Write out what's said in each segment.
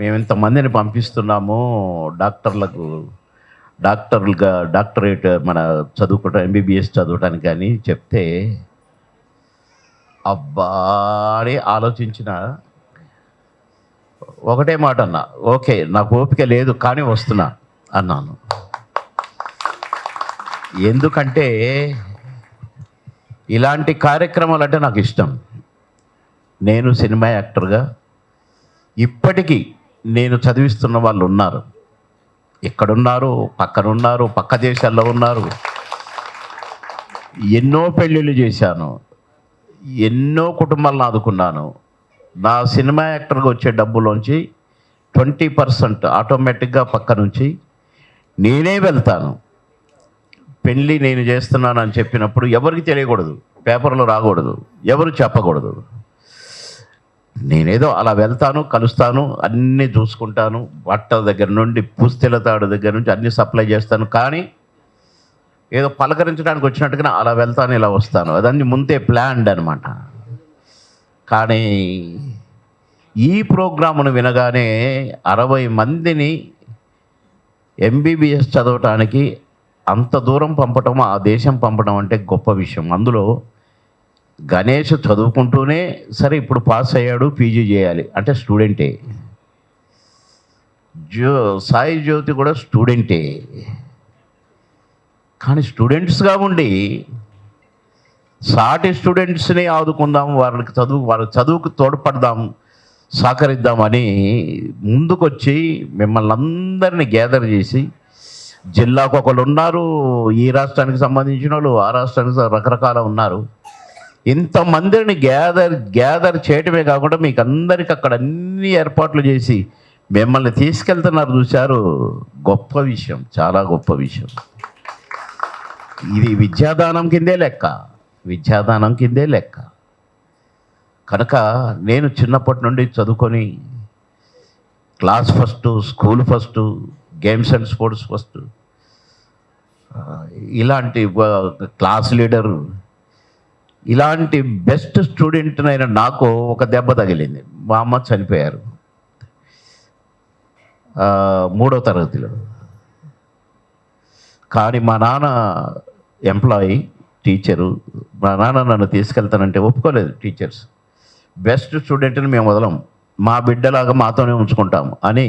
మేము ఇంతమందిని పంపిస్తున్నాము డాక్టర్లకు. డాక్టర్లుగా డాక్టరేట్ మన చదువుకోవటం ఎంబీబీఎస్ చదవటానికి కానీ చెప్తే అబ్బా అని ఆలోచించిన ఒకటే మాట అన్నా. ఓకే నాకు ఓపిక లేదు కానీ వస్తున్నా అన్నాను. ఎందుకంటే ఇలాంటి కార్యక్రమాలు అంటే నాకు ఇష్టం. నేను సినిమా యాక్టర్గా ఇప్పటికీ నేను చదివిస్తున్న వాళ్ళు ఉన్నారు. ఎక్కడున్నారు? పక్కనున్నారు? పక్క దేశాల్లో ఉన్నారు? ఎన్నో పెళ్ళిళ్ళు చేశాను. ఎన్నో కుటుంబాలను ఆదుకున్నాను. నా సినిమా యాక్టర్గా వచ్చే డబ్బులోంచి ట్వంటీ పర్సెంట్ ఆటోమేటిక్గా పక్క నుంచి నేనే వెళ్తాను. పెళ్ళి నేను చేస్తున్నాను అని చెప్పినప్పుడు ఎవరికి తెలియకూడదు. పేపర్లో రాకూడదు. ఎవరు చెప్పకూడదు. నేనేదో అలా వెళ్తాను కలుస్తాను అన్నీ చూసుకుంటాను. బట్టల దగ్గర నుండి పుస్తెల తాడు దగ్గర నుంచి అన్నీ సప్లై చేస్తాను. కానీ ఏదో పలకరించడానికి వచ్చినట్టుగా అలా వెళ్తాను ఇలా వస్తాను. అదన్నీ ముందే ప్లాన్డ్ అనమాట కానీ ఈ ప్రోగ్రామును వినగానే అరవై మందిని ఎంబీబీఎస్ చదవటానికి అంత దూరం పంపటం ఆ దేశం పంపడం అంటే గొప్ప విషయం. అందులో గణేష్ చదువుకుంటూనే సరే ఇప్పుడు పాస్ అయ్యాడు పీజీ చేయాలి. అంటే స్టూడెంటే. జ్యో సాయి జ్యోతి కూడా స్టూడెంటే. కానీ స్టూడెంట్స్గా ఉండి సాటి స్టూడెంట్స్ని ఆదుకుందాం వాళ్ళకి చదువు వాళ్ళ చదువుకు తోడ్పడదాం సహకరిద్దామని ముందుకొచ్చి మిమ్మల్ని అందరినీ గ్యాదర్ చేసి జిల్లాకు ఒకళ్ళు ఉన్నారు ఈ రాష్ట్రానికి సంబంధించిన వాళ్ళు ఆ రాష్ట్రానికి రకరకాల ఉన్నారు. ఇంతమందిని గ్యాదర్ గ్యాదర్ చేయటమే కాకుండా మీకు అందరికి అక్కడ అన్ని ఏర్పాట్లు చేసి మిమ్మల్ని తీసుకెళ్తున్నారు చూశారు. గొప్ప విషయం చాలా గొప్ప విషయం. ఇది విద్యాదానం కిందే లెక్క విద్యాదానం కిందే లెక్క. కనుక నేను చిన్నప్పటి నుండి చదువుకొని class first school first games and sports first ఇలాంటి క్లాస్ లీడరు ఇలాంటి బెస్ట్ స్టూడెంట్ అయిన నాకు ఒక దెబ్బ తగిలింది. మా అమ్మ చనిపోయారు. మూడో తరగతిలో. కానీ మా నాన్న ఎంప్లాయీ టీచరు. మా నాన్న నన్ను తీసుకెళ్తానంటే ఒప్పుకోలేదు టీచర్స్. బెస్ట్ స్టూడెంట్ని మేము వదలం. మా బిడ్డలాగా మాతోనే ఉంచుకుంటాం అని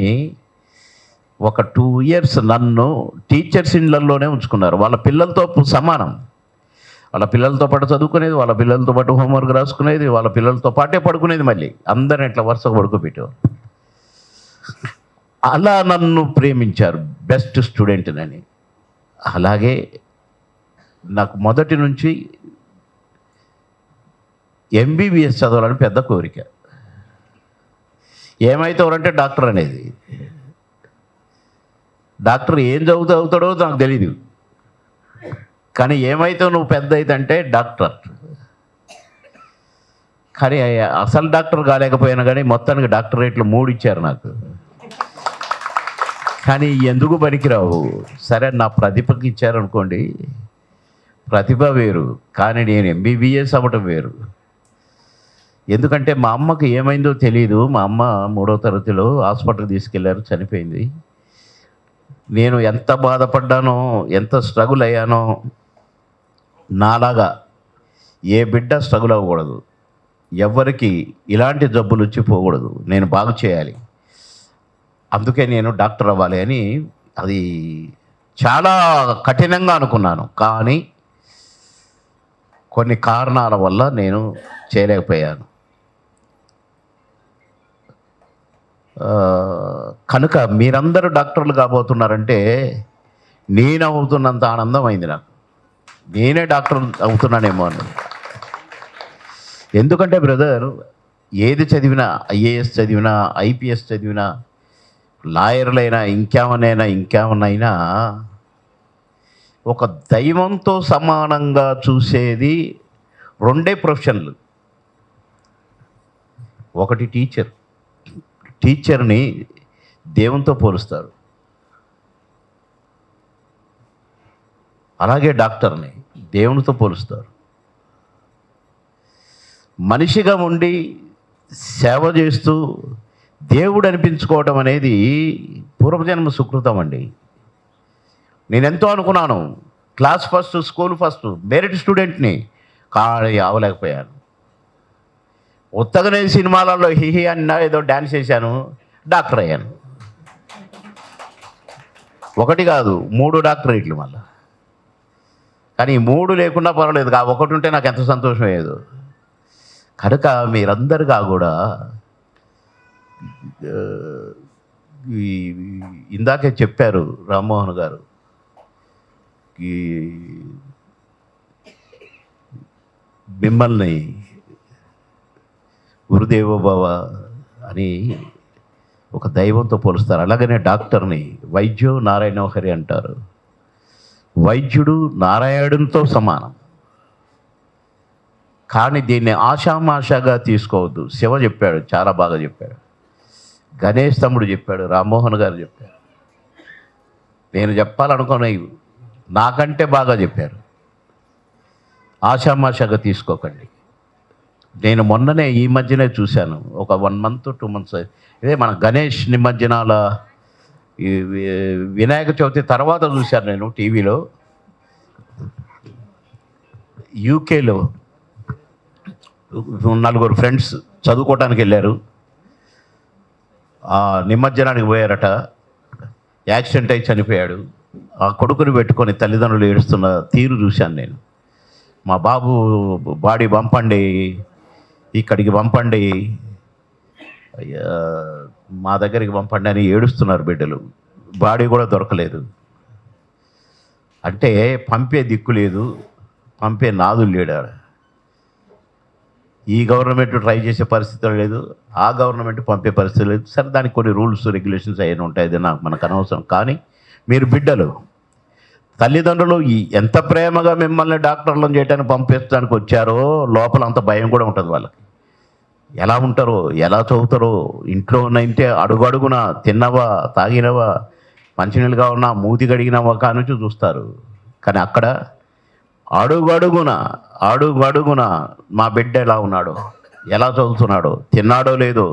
ఒక టూ ఇయర్స్ నన్ను టీచర్స్ ఇళ్ళల్లోనే ఉంచుకున్నారు. వాళ్ళ పిల్లలతో సమానం. వాళ్ళ పిల్లలతో పాటు చదువుకునేది వాళ్ళ పిల్లలతో పాటు హోంవర్క్ రాసుకునేది వాళ్ళ పిల్లలతో పాటే పడుకునేది మళ్ళీ. అందరిని ఇట్లా వరుసగా పడుకోబెట్టేవారు. అలా నన్ను ప్రేమించారు బెస్ట్ స్టూడెంట్నని అలాగే నాకు మొదటి నుంచి ఎంబీబీఎస్ చదవాలని పెద్ద కోరిక. ఏమైతావురంటే డాక్టర్ అనేది. డాక్టర్ ఏం చదువుతూ అవుతాడో నాకు తెలీదు. కానీ ఏమైతావు నువ్వు పెద్ద అయితే డాక్టర్. కానీ అసలు డాక్టర్ కాలేకపోయినా కానీ మొత్తానికి డాక్టరేట్లు మూడు ఇచ్చారు నాకు. కానీ ఎందుకు పనికిరావు? సరే నా ప్రతిభకి ఇచ్చారనుకోండి. ప్రతిభ వేరు కానీ నేను ఎంబీబీఎస్ అవ్వటం వేరు. ఎందుకంటే మా అమ్మకి ఏమైందో తెలియదు మా అమ్మ మూడో తరగతిలో హాస్పిటల్కి తీసుకెళ్ళారు చనిపోయింది. నేను ఎంత బాధపడ్డానో ఎంత స్ట్రగుల్ అయ్యానో నాలాగా ఏ బిడ్డ స్ట్రగుల్ అవ్వకూడదు. ఎవరికి ఇలాంటి జబ్బులు వచ్చి పోకూడదు. నేను బాగు చేయాలి. అందుకే నేను డాక్టర్ అవ్వాలి అని అది చాలా కఠినంగా అనుకున్నాను. కానీ కొన్ని కారణాల వల్ల నేను చేయలేకపోయాను. కనుక మీరందరూ డాక్టర్లు కాబోతున్నారంటే నేను అవుతున్నంత ఆనందం అయింది నాకు. నేనే డాక్టర్ అవుతున్నానేమో అని. ఎందుకంటే బ్రదర్ ఏది చదివినా ఐఏఎస్ చదివినా ఐపీఎస్ చదివినా లాయర్లైనా ఇంకేమనైనా ఇంకేమనైనా ఒక దైవంతో సమానంగా చూసేది రెండే ప్రొఫెషన్లు. ఒకటి టీచర్ టీచర్ని దేవునితో పోలుస్తారు. అలాగే డాక్టర్ని దేవునితో పోలుస్తారు. మనిషిగా ఉండి సేవ చేస్తూ దేవుడు అనిపించుకోవడం అనేది పూర్వజన్మ సుకృతం అండి. నేను ఎంతో అనుకున్నాను. Class first school first merit స్టూడెంట్ని కానీ అవలేకపోయాను ఉత్తగనే సినిమాలలో హిహి అన్న ఏదో డ్యాన్స్ చేశాను. డాక్టర్ అయ్యాను. ఒకటి కాదు మూడు డాక్టరేట్లు మళ్ళా. కానీ ఈ మూడు లేకుండా పర్వాలేదు ఆ ఒకటి ఉంటే నాకు ఎంత సంతోషం లేదు కనుక మీరందరిగా కూడా ఈ ఇందాకే చెప్పారు రామ్మోహన్ గారు ఈ మిమ్మల్ని గురుదేవోభవ అని ఒక దైవంతో పోలుస్తారు. అలాగనే డాక్టర్ని వైద్యు నారాయణోహరి అంటారు. వైద్యుడు నారాయణునితో సమానం. కానీ దీన్ని ఆషామాషగా తీసుకోవద్దు. శివ చెప్పాడు చాలా బాగా చెప్పాడు. గణేష్ తమ్ముడు చెప్పాడు రామ్మోహన్ గారు చెప్పారు. నేను చెప్పాలనుకునే నాకంటే బాగా చెప్పారు. ఆషామాషగా తీసుకోకండి. నేను మొన్ననే ఈ మధ్యనే చూశాను. ఒక వన్ మంత్ టూ మంత్స్ ఇదే మన గణేష్ నిమజ్జనాల వినాయక చవితి తర్వాత చూశాను నేను టీవీలో. యూకేలో నలుగురు ఫ్రెండ్స్ చదువుకోవడానికి వెళ్ళారు. ఆ నిమజ్జనానికి పోయారట. యాక్సిడెంట్ అయి చనిపోయాడు. ఆ కొడుకుని పెట్టుకొని తల్లిదండ్రులు ఏడుస్తున్న తీరు చూశాను నేను. మా బాబు బాడీ పంపండి ఇక్కడికి పంపండి. అయ్యా, మా దగ్గరికి పంపండి అని ఏడుస్తున్నారు బిడ్డలు. బాడీ కూడా దొరకలేదు. అంటే పంపే దిక్కు లేదు పంపే నాదులు లేడాడు ఈ గవర్నమెంట్ ట్రై చేసే పరిస్థితి లేదు ఆ గవర్నమెంట్ పంపే పరిస్థితి లేదు. సరే దానికి కొన్ని రూల్స్ రెగ్యులేషన్స్ అయినా ఉంటాయి అది నాకు మనకు అనవసరం. కానీ మీరు బిడ్డలు తల్లిదండ్రులు ఎంత ప్రేమగా మిమ్మల్ని డాక్టర్లను చేయడానికి పంపించడానికి వచ్చారో లోపల అంత భయం కూడా ఉంటుంది వాళ్ళకి. ఎలా ఉంటారో ఎలా చదువుతారో ఇంట్లో ఉన్నంటే అడుగడుగున తిన్నవా తాగినవా మంచినీళ్ళుగా ఉన్నా మూతి కడిగినవా కానుంచి చూస్తారు. కానీ అక్కడ అడుగడుగున అడుగడుగున మా బిడ్డ ఎలా ఉన్నాడో ఎలా చదువుతున్నాడో తిన్నాడో లేదో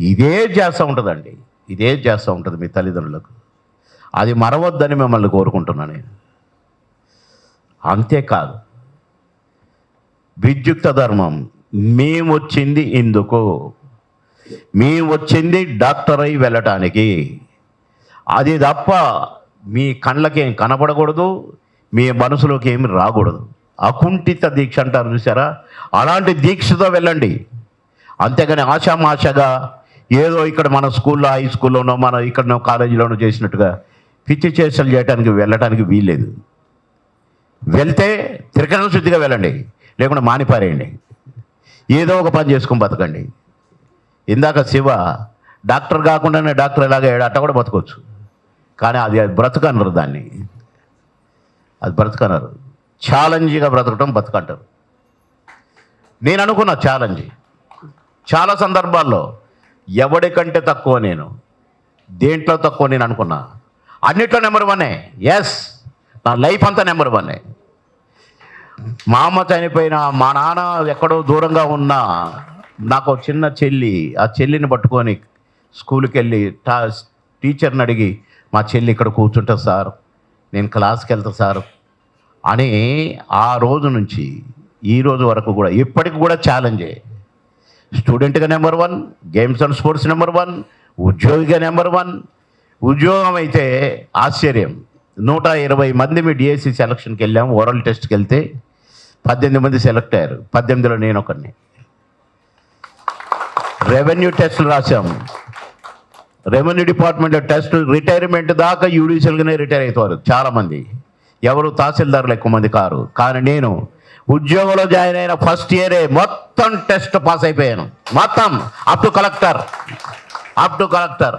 ఇదే చేస్తూ ఉంటుందండి. ఇదే చేస్తూ ఉంటుంది మీ తల్లిదండ్రులకు. అది మరవద్దని మిమ్మల్ని కోరుకుంటున్నాను నేను. అంతేకాదు విద్యుక్త ధర్మం మేము వచ్చింది ఇందుకు. మేము వచ్చింది డాక్టర్ అయి వెళ్ళటానికి. అది తప్ప మీ కళ్ళకి కనపడకూడదు మీ మనసులోకి ఏమి రాకూడదు. అకుంఠిత దీక్ష అంటారు చూసారా? అలాంటి దీక్షతో వెళ్ళండి. అంతేగాని ఆశామాషగా ఏదో ఇక్కడ మన స్కూల్లో హై స్కూల్లోనో మన ఇక్కడనో కాలేజీలోనో చేసినట్టుగా పిచ్చి చేష్టలు చేయడానికి వెళ్ళటానికి వీల్లేదు. వెళ్తే త్రికరణ శుద్ధిగా వెళ్ళండి లేకుండా మానిపారేయండి. ఏదో ఒక పని చేసుకొని బతకండి. ఇందాక శివ డాక్టర్ కాకుండానే డాక్టర్ ఎలాగ అట్ట కూడా బతకవచ్చు కానీ అది అది బ్రతకనరు దాన్ని. అది బ్రతకనరు. ఛాలెంజ్గా బ్రతకటం బతకంటారు. నేను అనుకున్న ఛాలెంజ్. చాలా సందర్భాల్లో ఎవడికంటే తక్కువ నేను దేంట్లో తక్కువ నేను అనుకున్నా. అన్నిట్లో నెంబర్ వన్నే ఎస్ నా లైఫ్ అంతా నెంబర్ వన్నే మా అమ్మ చనిపోయిన మా నాన్న ఎక్కడో దూరంగా ఉన్నా నాకు ఒక చిన్న చెల్లి ఆ చెల్లిని పట్టుకొని స్కూల్కి వెళ్ళి టా టీచర్ని అడిగి మా చెల్లి ఇక్కడ కూర్చుంటా సార్. నేను క్లాస్కి వెళ్తా సార్. అని ఆ రోజు నుంచి ఈ రోజు వరకు కూడా ఇప్పటికి కూడా ఛాలెంజే స్టూడెంట్గా number one games and sports number one ఉద్యోగిగా నెంబర్ వన్ ఉద్యోగం అయితే ఆశ్చర్యం. నూట ఇరవై మంది మీ డిఎస్సి సెలక్షన్కి వెళ్ళాం ఓరల్ టెస్ట్కి వెళ్తే పద్దెనిమిది మంది సెలెక్ట్ అయ్యారు. పద్దెనిమిదిలో నేను ఒకరిని రెవెన్యూ టెస్టులు రాశాం. రెవెన్యూ డిపార్ట్మెంట్ టెస్ట్ రిటైర్మెంట్ దాకా యూడిషియల్గానే రిటైర్ అవుతారు చాలామంది. ఎవరు తహసీల్దారులు ఎక్కువ మంది కారు. కానీ నేను ఉద్యోగంలో జాయిన్ అయిన ఫస్ట్ ఇయరే మొత్తం టెస్ట్ పాస్ అయిపోయాను. మొత్తం. Up to collector up to collector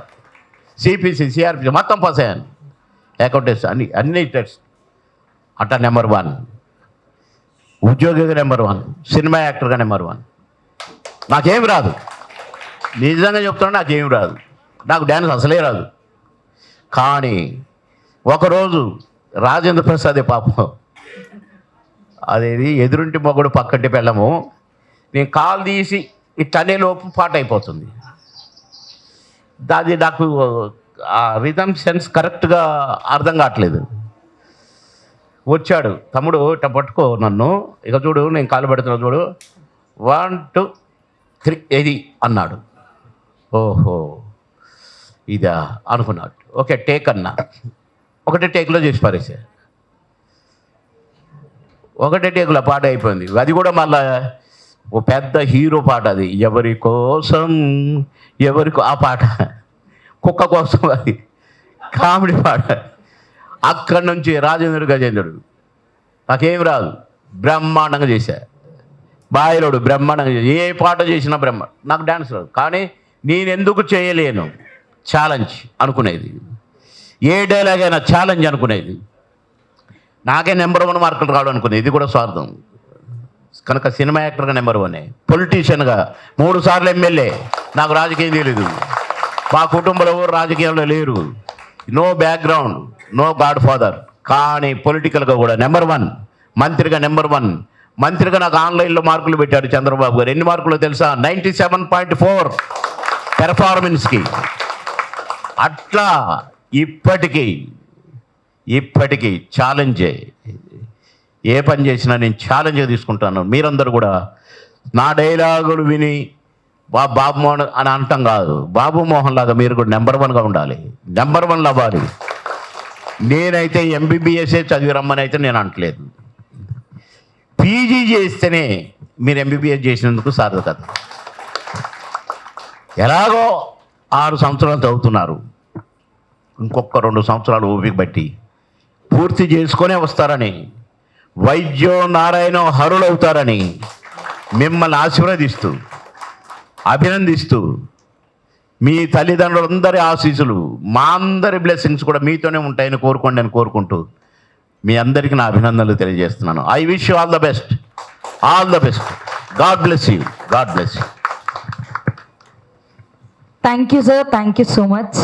CPC CrPC మొత్తం పాస్ అయ్యాను. అకౌంటెంట్స్ అన్ని అన్ని టెస్ట్ అట్ట నెంబర్ వన్ ఉద్యోగిగా నెంబర్ వన్ సినిమా యాక్టర్గా నెంబర్ వన్ నాకేం రాదు. నిజంగా చెప్తున్నా నాకేం రాదు. నాకు డ్యాన్స్ అసలే రాదు. కానీ ఒకరోజు రాజేంద్ర ప్రసాద్ పాపం. అదేది ఎదురుంటి మొగుడు పక్కంటి పెళ్ళము. నేను కాలు తీసి ఇట్లనే లోపు పాట అయిపోతుంది. దాది నాకు ఆ రిథమ్ సెన్స్ కరెక్ట్గా అర్థం కావట్లేదు. వచ్చాడు. తమ్ముడు ఇట్ట పట్టుకో నన్ను. ఇక చూడు నేను కాలు పెడుతున్నా చూడు. వన్ టూ త్రీ ఇది అన్నాడు. ఓహో. ఇదా అనుకున్నాడు. ఓకే టేక్ అన్నా. ఒకటే టేక్లో చేసి పారేసా. ఒకటే టేకులో పాట అయిపోయింది అది కూడా మళ్ళీ ఓ పెద్ద హీరో పాట అది. ఎవరి కోసం ఎవరికో ఆ పాట. కుక్క కోసం అది. కామెడీ పాట. అక్కడి నుంచి రాజేంద్రుడు గజేంద్రుడు. నాకేం రాదు. బ్రహ్మాండంగా చేశా. బాయిలోడు బ్రహ్మాండంగా చేశా. ఏ పాట చేసినా బ్రహ్మ నాకు డ్యాన్స్ రాదు. కానీ నేను ఎందుకు చేయలేను? ఛాలెంజ్ అనుకునేది. ఏ డైలాగ్ అయినా ఛాలెంజ్ అనుకునేది. నాకే నెంబర్ వన్ మార్కులు రావడం అనుకునేది. ఇది కూడా స్వార్థం. కనుక సినిమా యాక్టర్గా నెంబర్ వన్ పొలిటీషియన్గా మూడు సార్లు ఎమ్మెల్యే. నాకు రాజకీయం తెలియదు మా కుటుంబంలో ఎవరు రాజకీయంలో లేరు. No background no godfather కానీ పొలిటికల్గా కూడా నెంబర్ వన్. మంత్రిగా నెంబర్ వన్. మంత్రిగా నాకు ఆన్లైన్లో మార్కులు పెట్టాడు చంద్రబాబు గారు. ఎన్ని మార్కులు తెలుసా? నైంటీ సెవెన్ పాయింట్ ఫోర్ పెర్ఫార్మెన్స్కి అట్లా ఇప్పటికీ ఇప్పటికీ ఛాలెంజే ఏ పని చేసినా నేను ఛాలెంజ్గా తీసుకుంటాను. మీరందరూ కూడా నా డైలాగులు విని బా బాబు మోహన్ అని అంటాం కాదు. బాబు మోహన్ లాగా మీరు కూడా నెంబర్ వన్గా ఉండాలి. నెంబర్ వన్ అవ్వాలి నేనైతే ఎంబీబీఎస్ఏ చదివి రమ్మని అయితే నేను అంటలేదు పీజీ చేస్తేనే మీరు ఎంబీబీఎస్ చేసినందుకు సార్థకత. ఎలాగో ఆరు సంవత్సరాలు చదువుతున్నారు. ఇంకొక రెండు సంవత్సరాలు ఓపిక బట్టి పూర్తి చేసుకొనే వస్తారని వైద్యో నారాయణో హరులవుతారని మిమ్మల్ని ఆశీర్వదిస్తూ అభినందిస్తూ మీ తల్లిదండ్రులందరి ఆశీస్సులు మా అందరి బ్లెస్సింగ్స్ కూడా మీతోనే ఉంటాయని కోరుకోండి అని కోరుకుంటూ మీ అందరికీ నా అభినందనలు తెలియజేస్తున్నాను. I wish you all the best all the best God bless you God bless you thank you sir thank you so much